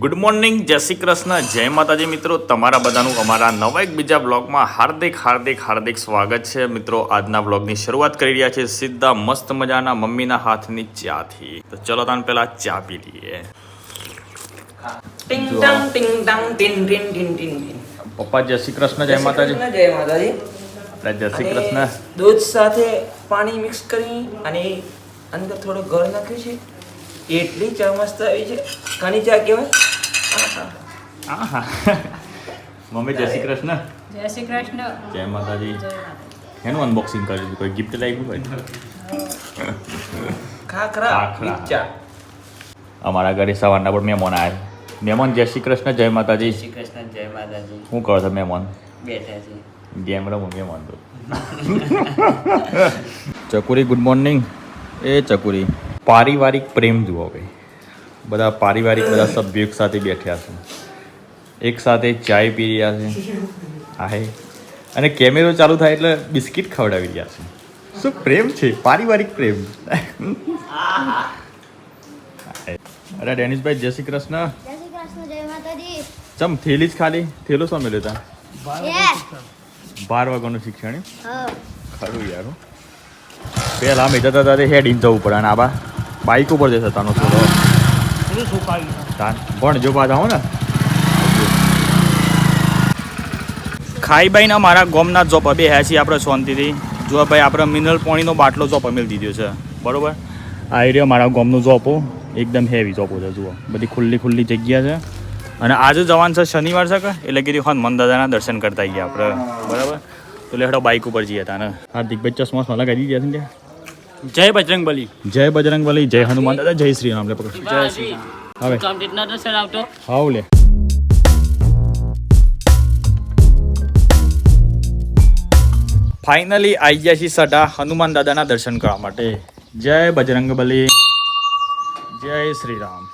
Good morning જય શ્રી કૃષ્ણ જય માતાજી મિત્રો. તમારા બધાનું અમારા નવા એક બીજા બ્લોગમાં હાર્દિક હાર્દિક હાર્દિક સ્વાગત છે. મિત્રો આજના બ્લોગની શરૂઆત કરી રહ્યા છે સીધા મસ્ત મજાના મમ્મીના હાથની ચાથી. તો ચલો તાન પહેલા ચા પી લઈએ. પપ્પા જય શ્રી કૃષ્ણ જય માતાજી. જય માતાજી. જય શ્રી કૃષ્ણ. દૂધ સાથે પાણી મિક્સ કરી અને અંદર થોડો ગળ નાખ્યું છે એટલી ચા મસ્ત આવી છે કાની ચા કહેવાય? હા મમ્મી જય શ્રી કૃષ્ણ. જય શ્રી કૃષ્ણ. જય માતાજી. એનું અનબોક્સિંગ કર્યું કોઈ ગિફ્ટ લાગ્યું હોય? ખાખરા ખાખરા. ચા અમારા ઘરે સવારના પણ મહેમાન આવ્યા મહેમાન જય શ્રી કૃષ્ણ જય માતાજી. શ્રી કૃષ્ણ જય માતાજી. શું કરો છો મહેમાન? બેઠા છે ગેમ રમો મહેમાન તો. ચકુરી ગુડ મોર્નિંગ એ ચકુરી. પારિવારિક પ્રેમ જુઓ ભાઈ. બધા પારિવારિક બધા સભ્યો એક સાથે બેઠ્યા છે. એક સાથે ચાય પી રહ્યા છે. આહે અને કેમેરો ચાલુ થાય એટલે બિસ્કિટ ખવડાવી રહ્યા છે. શું પ્રેમ છે? પારિવારિક પ્રેમ. અરે ડેનિશભાઈ જય શ્રી કૃષ્ણ. ચમ થેલી જ ખાલી? થેલો શું મેળ્યો તા યે બાર વાગ્યાનું શિક્ષણ? ખરું યાર. પહેલા અમે જતા હતા હેડીને જવું પડે અને આબા બાઇક ઉપર જશે તાનો થોડો. પણ જો પાછા હો ને. ખાઈ બાઈને મારા ગોમના જોપ બે હ્યા છીએ આપણે શાંતિથી. જો ભાઈ આપણે મિનરલ પાણીનો બાટલો જોપ મેળ દીધો છે. બરોબર? આ એરિયા મારા ગોમનો જોપો એકદમ હેવી જોપો છે જુઓ. બધી ખુલ્લી ખુલ્લી જગ્યા છે. અને આજે જવાનું છે શનિવાર છે કે? એટલે કીધું હનુમાન દાદાના દર્શન કરતા ગયા આપણે. બરાબર? તો લેડો બાઇક ઉપર જઈએ તાને. હાર્દિકભાઈ ચશ્મા લગાવી દીધા છે ને જય બજરંગ બલી. જય બજરંગ બલી જય હનુમાન દાદા જય શ્રી રામ લે પકડ. જય શ્રી હવે. કમ્પ્લીટ ના દર્શન આવતો. હાવ લે. ફાઇનલી આવી ગયા છીએ સટા હનુમાન દાદાના દર્શન કરવા માટે. જય બજરંગ બલી જય શ્રી રામ.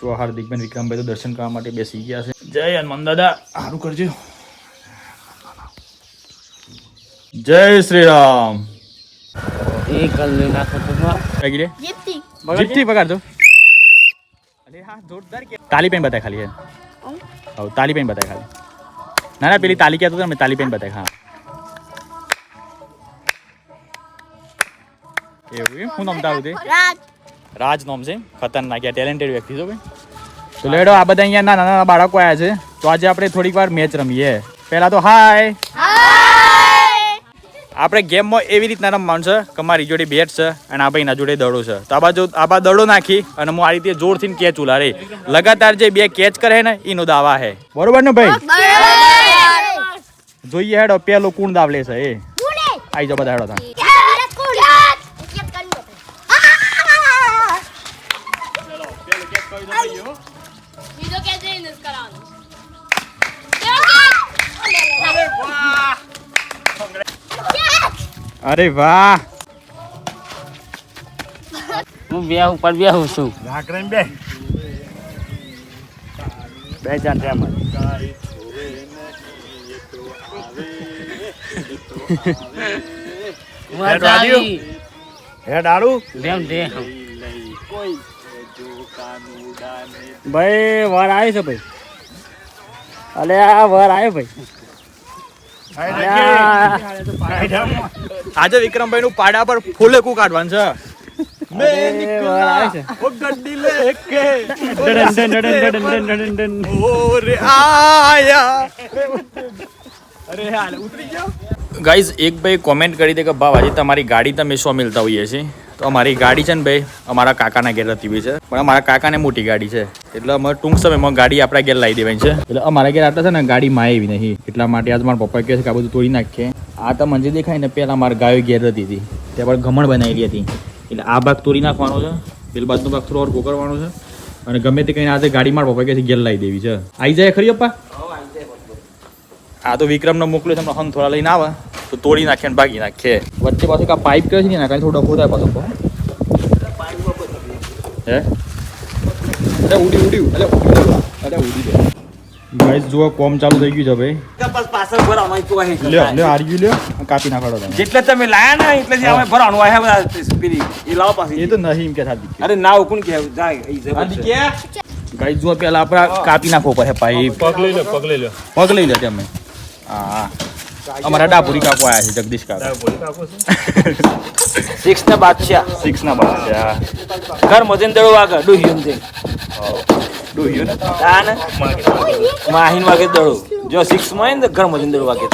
જો હાર્દિકબેન વિક્રમભાઈ તો દર્શન કરવા માટે બેસી ગયા છે. જય હનુમાન દાદા સારું કરજો. જય શ્રી રામ એક કલ્લે નાખો તો જીપતી અરે હા જોરદાર કે તાલી પેન બતાય ખાલી યાર હવ તાલી પેન બતાય ખાલી. ના ના પેલી તાલી કહેતો હતો ને મેં તાલી પેન બતાય હા. એવું એમ? હું નામ તે? રાજ. રાજ નામ છે. ખતરનાક યા ટેલેન્ટેડ વ્યક્તિ છો ભાઈ. તો લેડો આ બધા અહીંયા નાના નાના બાળકો આવ્યા છે. તો આજે આપણે થોડીક વાર મેચ રમીએ. પહેલા તો હાય આપણે ગેમમાં એવી રીતના રમવાનું છે કે મારી જોડે બેટ છે અને આ ભાઈના જોડે દડો છે. તો આ બાજુ આ બા દડો નાખી અને હું આ રીતે જોરથી કેચ ઉલારે. લગાતાર જે બે કેચ કરે ને એનો દાવા હે બરોબર ને ભાઈ? જોઈએ હેડો પેલો કોણ દાવ લેશે એ. આવી જાવ બધા હેડો તા અરે વાહ. હું બે ઉપર બેહું છું. બે. બે ચાર ટેમ મજાવી હે ડાળુ બેમ દે ભાઈ વર આવ્યો છે ભાઈ. અલે આ વર આવ્યો ભાઈ. આજે વિક્રમભાઈ નું પાડા પર ફૂલેકું કાઢવાનું છે. ગાઈઝ એક ભાઈ કોમેન્ટ કરી દે કે ભાવ આજે તમારી ગાડી તમે શું મિલતા હોઈએ છીએ? તો અમારી ગાડી છે ને ભાઈ અમારા કાકાના ઘેર હતી છે. પણ અમારા કાકાને મોટી ગાડી છે. એટલે અમે ટૂંક સમયમાં ગાડી આપણા ઘેર લાવી દેવાની છે. એટલે અમારા ઘેર આટલા છે ને ગાડી માં એવી નહીં. એટલા માટે આજ મારા પપ્પા કહે છે કે આ બધું તોડી નાખીએ. આ તો મંજી દેખાય ને પહેલાં મારે ગાયો ઘેર હતી હતી. ત્યાં પર ઘમણ બનાવેલી હતી. એટલે આ ભાગ તોડી નાખવાનો છે. પેલ બાજુનો ભાગ થોડો ઓર કરવાનો છે. અને ગમે તે કહીને આજે ગાડી માર પપ્પા છે ઘેર લાવી દેવી છે. આવી જાય ખરી પપ્પા આ તો વિક્રમને મોકલ્યો છે હન થોડા લઈને આવે. તો તોડી નાખે ને ભાગી નાખે. વચ્ચે પાછું કા પાઇપ કયો છે ને? કાંઈ થોડો ડખો થાય પાછો હે? અરે ઉડી ઉડી અરે ઉડી અરે ઉડી ગાઈસ જુઓ કોમ ચાલુ થઈ ગયું છે ભાઈ. બસ પાછળ ભરાવાનું અહીં તો અહીં લ્યો લ્યો આરગ્યુ લ્યો કાપી નાખડો તમે જેટલે તમે લાયા ને એટલે જ અમે ભરાવાનું આ બધા પેલી એ લાવો પાછી એ તો નહીં એમ કે થાતી અરે ના કુણ કે જાય અહીં જબર છે. ગાઈ જો પેલા આપણા કાપી નાખો પડે પાઇપ પગ લઈ લો પગ લઈ લો પગ લઈ લે તમે હા. હા અમારા ડાબુરી કાકો આયા છે જગદીશ કાકો. ડાપુરી કાકો છે? સિક્સ ના બાદશાહ. સિક્સ ના બાદ છે હા ઘર મજન દડો વાગે ડુહ્યું છે ડોહ્યું ને તાન માહીન વાગે દડો જો સિક્સ માં હોય ને તો ઘર મજન દડો વાગે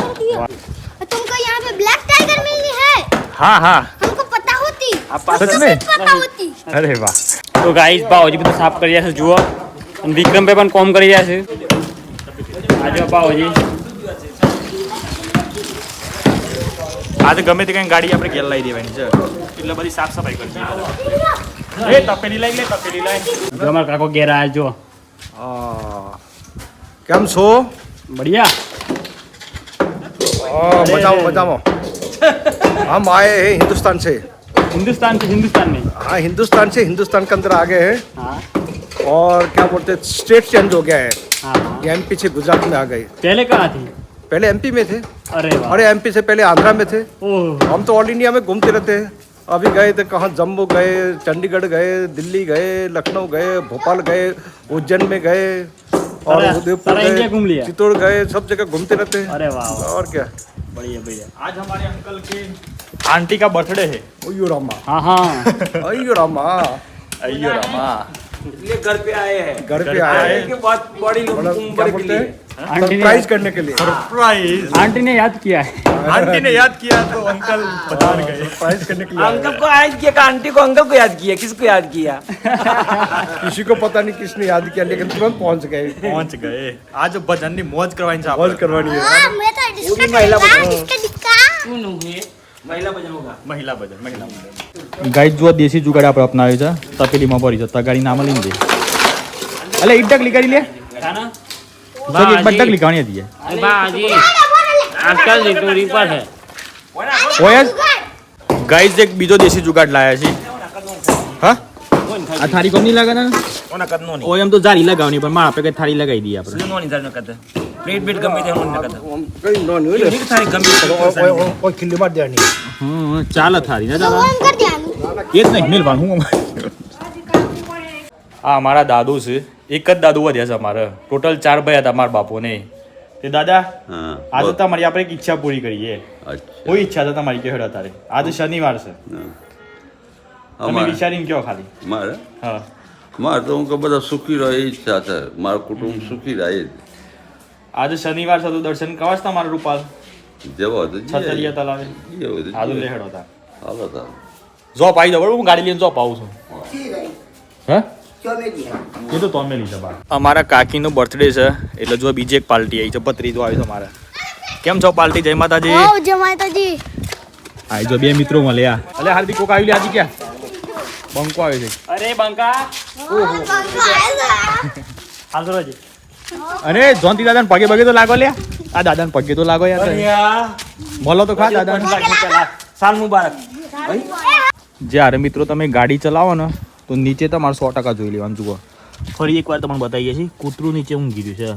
तुमको यहाँ पे ब्लैक टाइगर मिलनी है હા હા हमको पता होती આ પાસે સચ में पता होती અરે વાહ તો ગાઈસ બાવજી બધું સાફ કરી રહ્યા છે જુઓ અને વિક્રમભાઈ પણ કોમ કરી રહ્યા છે આજે બાવજી આજે ગમે તે કઈ ગાડી આપણે ઘેર લાવી દેવાની છે એટલે બધી સાફ સફાઈ કરવી એ તપેલી લઈ લે તપેલી લઈ જો અમારા કાકો ઘેર આવ્યા જો કેમ છો બઢિયા हाँ, मजाओ मजाओ हम आए हैं हिंदुस्तान से हिंदुस्तान से हिंदुस्तान में हाँ हिंदुस्तान से हिंदुस्तान के अंदर आ गए हैं हाँ और क्या बोलते हैं स्टेट चेंज हो गया है हाँ हाँ। ये एमपी से गुजरात में आ गए पहले कहाँ थी पहले एमपी में थे अरे वाह अरे एमपी से पहले आंध्रा में थे ओह हम तो ऑल इंडिया में घूमते रहते हैं अभी गए थे कहाँ? जम्मू गए चंडीगढ़ गए दिल्ली गए लखनऊ गए भोपाल गए उज्जैन में गए और उदयपुर गए। चित्तौड़ गए सब जगह घूमते रहते हैं। अरे वाह वाह। और क्या? बढ़िया बढ़िया। आज हमारे अंकल के आंटी का बर्थडे है। अयो रामा हाँ हाँ। अयो रामा अयो रामा इसलिए घर पे आए हैं। घर पे आए के बाद बड़ी उम्र मतलब के लिए। हाँ? सरप्राइज़ करने के लिए। सरप्राइज़ आंटी ने याद किया है। आंटी ने याद किया तो अंकल बता गए। सरप्राइज़ करने के लिए अंकल को याद किया आंटी को अंकल को याद किया किसको याद किया? किसी को पता नहीं किसने याद किया लेकिन तुरंत पहुँच गए। पहुँच गए। आज भजन ने मौज करवाई मौज करवानी है। महिला મહિલા બજાર જોવા દેશી જુગાડ આપણે અપનાવે છે. તપેલીમાં ભરી છે. તગાડી નામ લઈને દે. અલે ઈ ડગલી કરી લે. સર એક બટ ડગલી કાણી હતી આજકાલ રિટોરી પર હે ઓય ગાઈઝ એક બીજો દેશી જુગાડ લાયા છે. હા? આ થારી કોની લાગે ને એમ તો જારી લગાવની પણ મારા પેકે થાળી લગાવી દઈએ આપણે. નો નહીં જારી કદ? પ્લેટ બેટ ગમે તે નોની કદ. કઈ નો નહીં એટલે થાળી ગમે તે કોઈ માર દેવાની. હમ ચાલ થાળી ના ચાલ. કરી દેવાની. એક નહીં મેલવાન હું આ મારા દાદુ છે. એક જ દાદુ વધ્યા છે અમારે. ટોટલ ચાર ભાઈ હતા મારા બાપુને. તે દાદા આજે તમારી આપણે એક ઈચ્છા પૂરી કરીએ કોઈ ઈચ્છા હતા તમારી કે હેડા તારે આજે શનિવાર છે. તમે વિચારીને કયો ખાલી. મારે? હા. મારે તો હું કે બધા સુખી રહે ઈચ્છા છે મારું કુટુંબ સુખી રહે આજે શનિવાર થતું દર્શન કવાશ તમારે રૂપાલ? જેવો હતો છતરિયા તલાવે. આદુ લેહડો હતા હાલો તા. જોપ આવી જાવ હું ગાડી લઈને જોપ આવું છું. હે? એ તો તમે લીધા કાકીનો બર્થડે છે એટલે જો બીજી એક પાર્ટી આવી છે ભત્રીજો આવી છે મારે. કેમ છો પાર્ટી? જય માતાજી. જય માતાજી. આવી જો બે મિત્રો મળ્યા. અલે હાર્દિક કોક આવી લે આજે ક્યાં? બંકો આવ્યો છે. અરે બંકા. ઓહો. હાલ રોજી. અરે જોનતી દાદા પગે પગે તો લાગો લે આ દાદા પગે તો લાગો યાર. બોલો તો ખા દાદા સાલ મુબારક. જ્યારે મિત્રો તમે ગાડી ચલાવો ને તો નીચે તમારે સો ટકા જોઈ લેવાનું જુઓ. ફરી એકવાર તમને બતાવીએ છીએ કૂતરું નીચે ઊંઘી ગયું છે.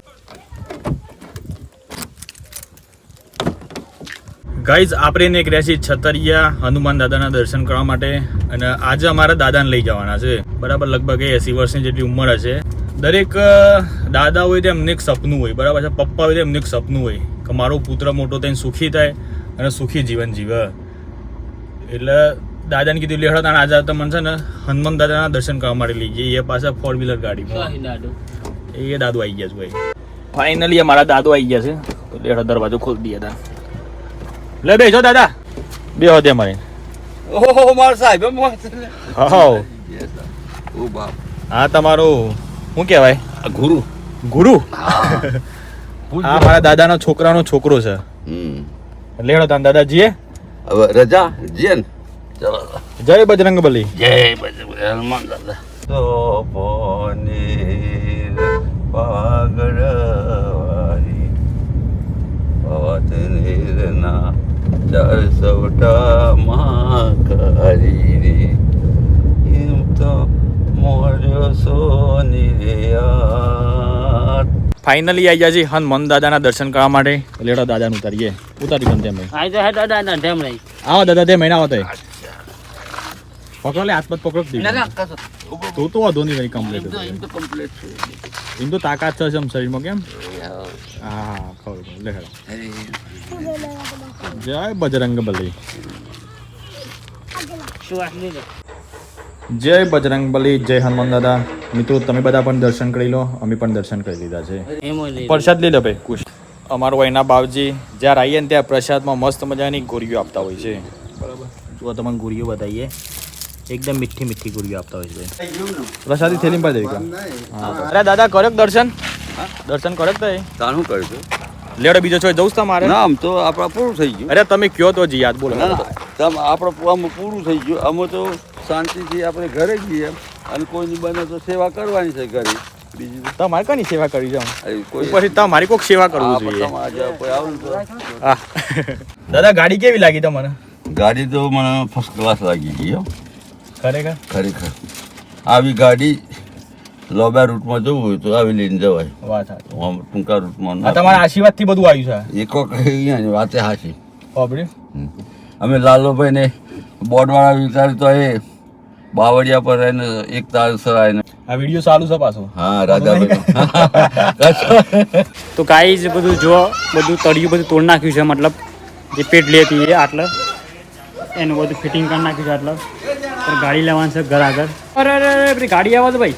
ગાઈઝ આપણે નીકળ્યા છીએ છતરિયા હનુમાન દાદાના દર્શન કરવા માટે અને આજે અમારા દાદાને લઈ જવાના છે. બરાબર લગભગ એસી વર્ષની જેટલી ઉંમર હશે. દરેક દાદા હોય તો એમને એક સપનું હોય. બરાબર છે? પપ્પા હોય તો એમને એક સપનું હોય કે મારો પુત્ર મોટો થઈને સુખી થાય અને સુખી જીવન જીવે. એટલે દાદાને કીધું લેહડો તાણે આજે તો મને છે ને હનુમાન દાદાના દર્શન કરવા માટે લઈ જઈએ. એ પાછા ફોર વ્હીલર ગાડીમાં. એ દાદુ આવી ગયા છે ભાઈ. ફાઇનલી અમારા દાદુ આવી ગયા છે. લેહડો દરવાજો ખોલી દીધા તા લે બેસો દાદા. બેહો દે મારી. ઓહો માર સાહેબ એમ વાત હા ઓ બાપ હા તમારું શું કહેવાય? આ ગુરુ? ગુરુ આ મારા દાદાનો છોકરાનો છોકરો છે. હમ. લેહડો તાન દાદાજીએ હવે રજા જીએ ને. ચલો. જય બજરંગ બલી જય બજરંગ હનુમાન દાદા તો પોનીર પાગડવારી પવત નીરના ચાર સવટામાં કરી રે એમ તો મોર્યો સોની રે યાર ફાઇનલી આવી જાય છે હનુમાન દાદાના દર્શન કરવા માટે. લેડો દાદા નું ઉતારીએ ઉતારી ગમ તેમ દાદા તેમ નહીં આવો દાદા તેમ મહિના આવતા પકડો લે હાથમાં પકડો તું તો વધુ નહીં કમ્પ્લીટ એમ તો તાકાત છે શરીરમાં કેમ? જય બજરંગ બલી, જય બજરંગ બલી જય હનુમાન દાદા. મિત્રો, તમે બધા પણ દર્શન કરી લો. અમે પણ દર્શન કરી લીધા છે. પ્રસાદ લઈ લો ભાઈ કુશ અમારો એના બાવજી જ્યારે આવીએ ને ત્યાં પ્રસાદમાં મસ્ત મજાની ગોળીઓ આપતા હોય છે. બરાબર તો તમને ગોળીઓ બતાવીએ. એકદમ મીઠી મીઠી ગોળીઓ આપતા હોય છે. પ્રસાદી થેલી પર અરે દાદા કર્યો દર્શન. દર્શન કર્યો તો તારું તાનું કરજો લેડો બીજો છો જવું છે તમારે? ના આમ તો આપણે પૂરું થઈ ગયું. અરે તમે કયો તો જી યાદ બોલો. તમે આપણે આમ પૂરું થઈ ગયું. અમે તો શાંતિથી આપણે ઘરે જઈએ અને કોઈની બને તો સેવા કરવાની છે ઘરે. બીજી તમારે કની સેવા કરી અહીં કોઈ ઉપરથી તમારી કોઈક સેવા કરવું જોઈએ. તમારે કોઈ આવે તો દાદા ગાડી કેવી લાગી તમને? ગાડી તો મને ફર્સ્ટ ક્લાસ લાગી ગઈ ખરેખર? ખરેખર. આવી ગાડી લોબા રૂટમાં જવું હોય તો આવી લઈને જવાય. વાત. આમ ટૂંકા રૂટમાં આ ના તમારા આશીર્વાદથી બધું આવ્યું છે? એકો અહીંયા વાતે હાશી બાપરે અમે લાલોભાઈ ને બોર્ડવાળા વિચાર્યું તો એ બાવળિયા પર એને એક તારસર આવીને આ વીડિયો સારું છે પાછો. હા રાજાભાઈ તો ગાઈઝ બધું જો બધું તળિયું બધું તોડ નાખ્યું છે મતલબ જે પેટલી હતી એ આટલે. એનું બધું ફિટિંગ કરી નાખ્યું છે આટલે. પણ ગાડી લેવાનું છે ઘર આગળ. અરે અરે અરે ગાડી આવે તો ભાઈ.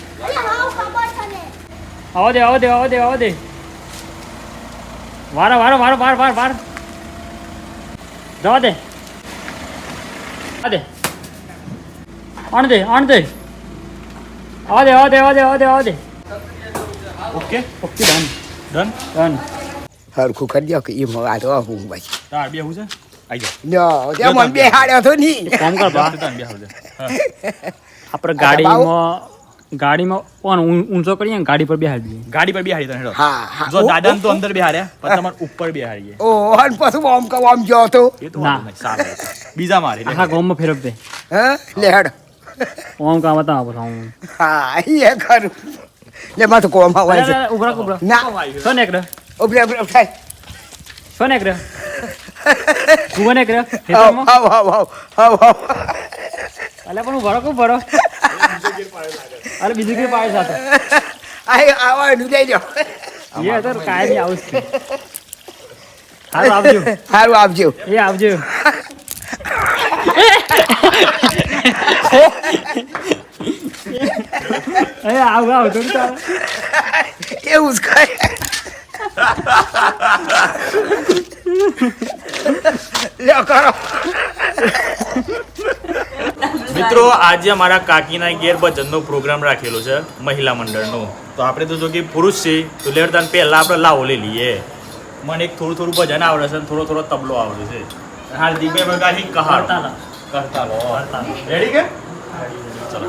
આવો દે આવો દે આવો દે આવો દે. વારો વારો વારો વાર વાર વાર. જવા દે. દે. આણ દે આણ દે. આવા દે આવા દે આવા દે આવા દે આવા દે. Okay. Okay done. Done. Done. હરખું કરી દો કે એ મારો હું ભાઈ. તાર બે હું છે? આઈ જાઓ નો તે બે. હાડ્યો તો નહીં. કામ કર બા તાર બે હાલ આપણે ગાડીમાં ગાડીમાં કોણ ઊં- ઊંચો કરીએ ને ગાડી પર બેહાડી દઈએ. ગાડી પર બેહાડી તને હા હા. જો દાદા તો અંદર બેહાડ્યા પણ તમાર ઉપર બેહાડીએ. ઓ હન પછી આમ કા આમ જો તો? ના છે. બીજા મારે હા ગોમ ફેરવ દે. હે? લે હડ. ઓમ કામ હતા આપણે હું. હા એ ખરું. લે માં તો કોમ આવે છે ઉભરા ઉભરા ના સોને એકડે ઉભરે ઉભરે થાય છો ને એકડે કુવાને એકડે આવ આવ આવ આવ આવ. અલે પણ ઉભરો કો ભરો અરે બીજું કે પાડે સાથે? આય આવા નું જો લો એ તો કાયમી આવું જ છે હારું આવજો. સારું આપજો એ આવજો. એ આવ આવ તો જ કરે. લ્યો કરો. મિત્રો આજે અમારા કાકીના ઘેર ભજનનો પ્રોગ્રામ રાખેલો છે મહિલા મંડળનો. તો આપણે તો જો કે પુરુષ છે તો લેડતાન પહેલાં આપણે લાવો લઈ લઈએ. મને એક થોડું થોડું ભજન આવડે છે થોડો થોડો તબલો આવડે છે. હાર્દિકભાઈ પ્રકારની કહાર. કરતાલો. રેડી કે? ચલો.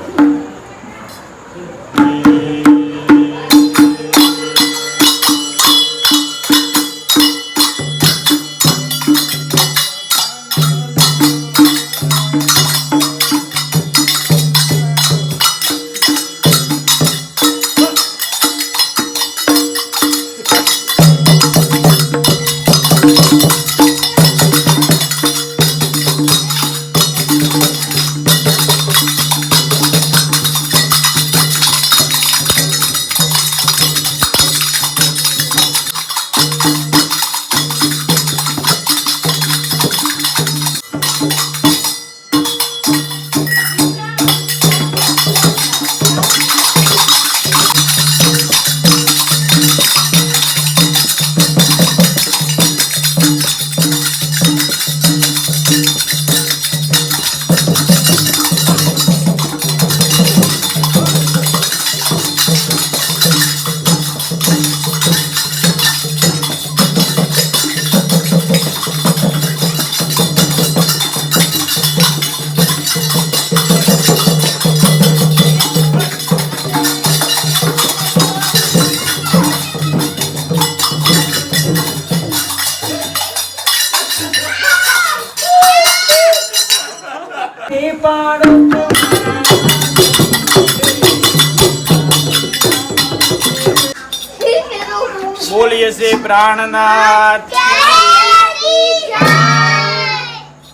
પ્રાણનાથ.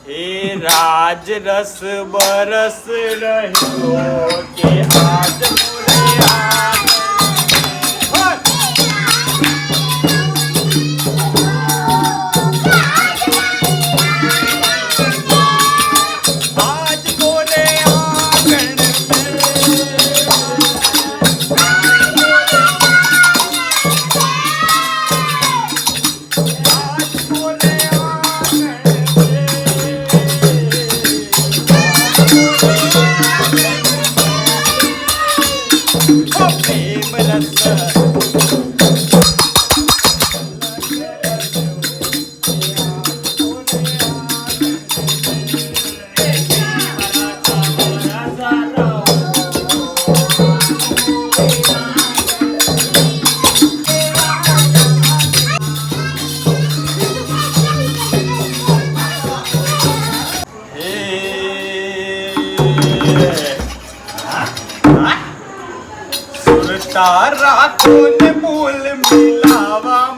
હે રાજ રસ બરસ રહ્યો કે આજ તારા કોને બોલ મિલાવા